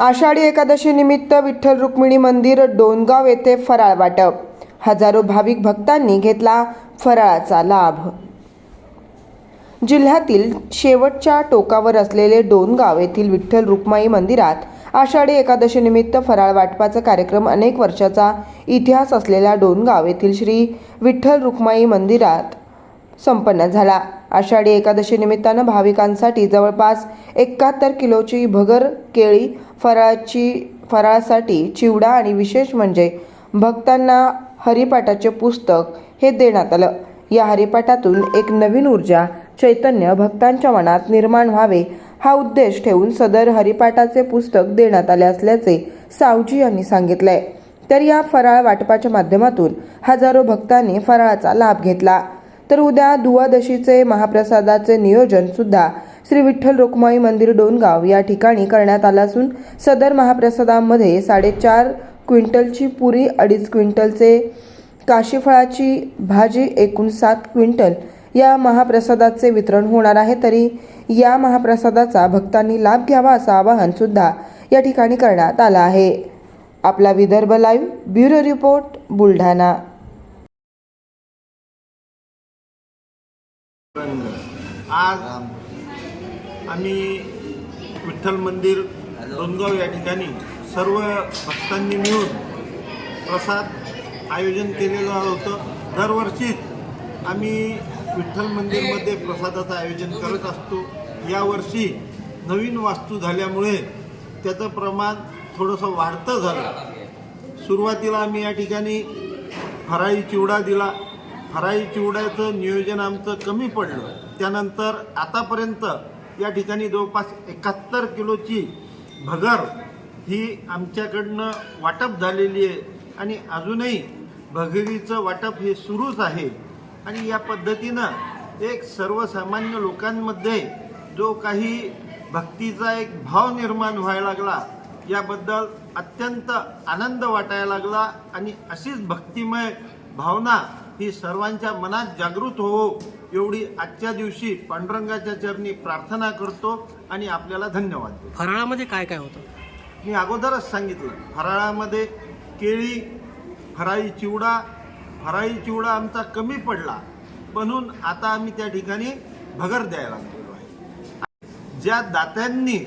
आषाढी एकादशी निमित्त विठ्ठल रुक्मिणी मंदिर डोनगाव येथे फराळ वाटप. हजारो भाविक भक्तांनी घेतला फराळाचा लाभ. जिल्ह्यातील शेवटच्या टोकावर असलेले डोनगाव येथील विठ्ठल रुक्माई मंदिरात आषाढी एकादशीनिमित्त फराळ वाटपाचा कार्यक्रम अनेक वर्षाचा इतिहास असलेल्या डोनगाव येथील श्री विठ्ठल रुक्माई मंदिरात संपन्न झाला. आषाढी एकादशी निमित्तानं भाविकांसाठी जवळपास एकाहत्तर किलोची भगर केळी फराळाची फराळासाठी चिवडा आणि विशेष म्हणजे भक्तांना हरिपाठाचे पुस्तक हे देण्यात आलं. या हरिपाठातून एक नवीन ऊर्जा चैतन्य भक्तांच्या मनात निर्माण व्हावे हा उद्देश ठेवून सदर हरिपाठाचे पुस्तक देण्यात आले असल्याचे सावजी यांनी सांगितलंय. तर या फराळ वाटपाच्या माध्यमातून हजारो भक्तांनी फराळाचा लाभ घेतला. तर उद्या दुवादशीचे महाप्रसादाचे नियोजन सुद्धा श्री विठ्ठल रुक्माई मंदिर डोनगाव या ठिकाणी करण्यात आलं असून सदर महाप्रसादामध्ये साडेचार क्विंटलची पुरी अडीच क्विंटलचे काशीफळाची भाजी एकूण सात क्विंटल या महाप्रसादाचे वितरण होणार आहे. तरी या महाप्रसादाचा भक्तांनी लाभ घ्यावा असं आवाहन सुद्धा या ठिकाणी करण्यात आलं आहे. आपला Vidarbha live bureau report Buldhana. आज आम्ही विठ्ठल मंदिर दोनगाव या ठिकाणी सर्व भक्तांनी मिळून प्रसाद आयोजन केलेलं होतं. दरवर्षीच आम्ही विठ्ठल मंदिरमध्ये प्रसादाचं आयोजन करत असतो. यावर्षी नवीन वास्तू झाल्यामुळे त्याचं प्रमाण थोडंसं वाढतं झालं. सुरुवातीला आम्ही या ठिकाणी फराई चिवडा दिला. फराई चिवड्याचं नियोजन आमचं कमी पडलं. त्यानंतर आतापर्यंत या ठिकाणी जवळपास एकाहत्तर किलोची भगर ही आमच्याकडनं वाटप झालेली आहे. आणि अजूनही भगरीचं वाटप हे सुरूच आहे. आणि या पद्धतीनं एक सर्वसामान्य लोकांमध्ये जो काही भक्तीचा एक भाव निर्माण व्हायला लागला याबद्दल अत्यंत आनंद वाटायला लागला. आणि अशीच भक्तिमय भावना ही सर्वांच्या मनात जागृत हो एवढी आजच्या दिवशी पांडुरंगाच्या चरणी प्रार्थना करतो आणि आपल्याला धन्यवाद देतो. फराळामध्ये काय काय होतं? मी अगोदरच सांगितलं फराळामध्ये केळी फराळी चिवडा फराळी चिवडा आमचा कमी पडला. म्हणून आता आम्ही त्या ठिकाणी भगर द्यायला लागलेलो आहे. ज्या दात्यांनी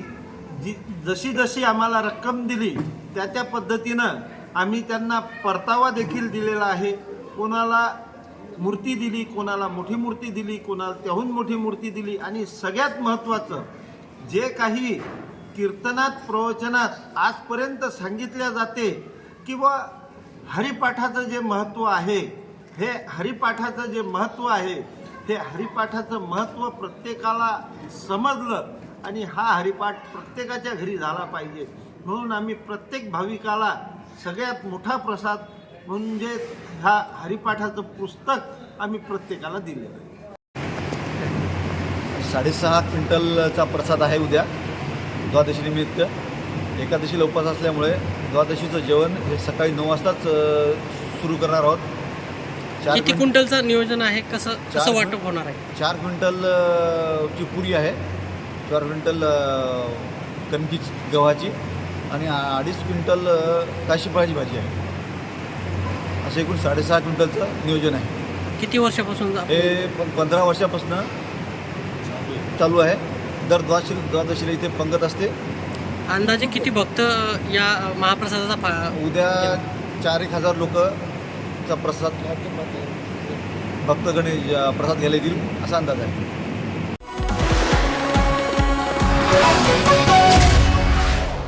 जी जशी जशी आम्हाला रक्कम दिली त्या त्या पद्धतीनं आम्ही त्यांना परतावा देखील दिलेला आहे. कोणाला मूर्ती दिली कोणाला मोठी मूर्ती दिली कोणाला त्याहून मोठी मूर्ती दिली. आणि सगळ्यात महत्त्वाचं जे काही कीर्तनात प्रवचनात आजपर्यंत सांगितल्या जाते किंवा हरिपाठाचं जे महत्त्व आहे हे हरिपाठाचं जे महत्त्व आहे हे हरिपाठाचं महत्त्व प्रत्येकाला समजलं आणि हा हरिपाठ प्रत्येकाच्या घरी झाला पाहिजे. म्हणून आम्ही प्रत्येक भाविकाला सगळ्यात मोठा प्रसाद म्हणजे ह्या हरिपाठाचं पुस्तक आम्ही प्रत्येकाला दिलेलं आहे. साडेसहा क्विंटलचा प्रसाद आहे उद्या द्वादशीनिमित्त एकादशीला उपवास असल्यामुळे द्वादशीचं जेवण हे सकाळी नऊ वाजताच सुरू करणार आहोत. चार किती क्विं- क्विंटलचं नियोजन आहे? कसं कसं चार- वाटप होणार आहे? चार क्विंटल अ, ची पुरी आहे. चार क्विंटल अ, कणकीची गव्हाची आणि अडीच क्विंटल अ, काशीफळाची भाजी आहे. असं एकूण साडेसहा क्विंटलचं नियोजन आहे. किती वर्षापासून हे प- पंधरा वर्षापासून चालू आहे. दर द्वादशी द्वादशीला इथे पंगत असते. अंदाजे किती भक्त या महाप्रसादाचा फा- उद्या चार एक हजार लोकचा प्रसाद भक्तगण अ, प्रसाद घ्यायला येतील असा अंदाज आहे.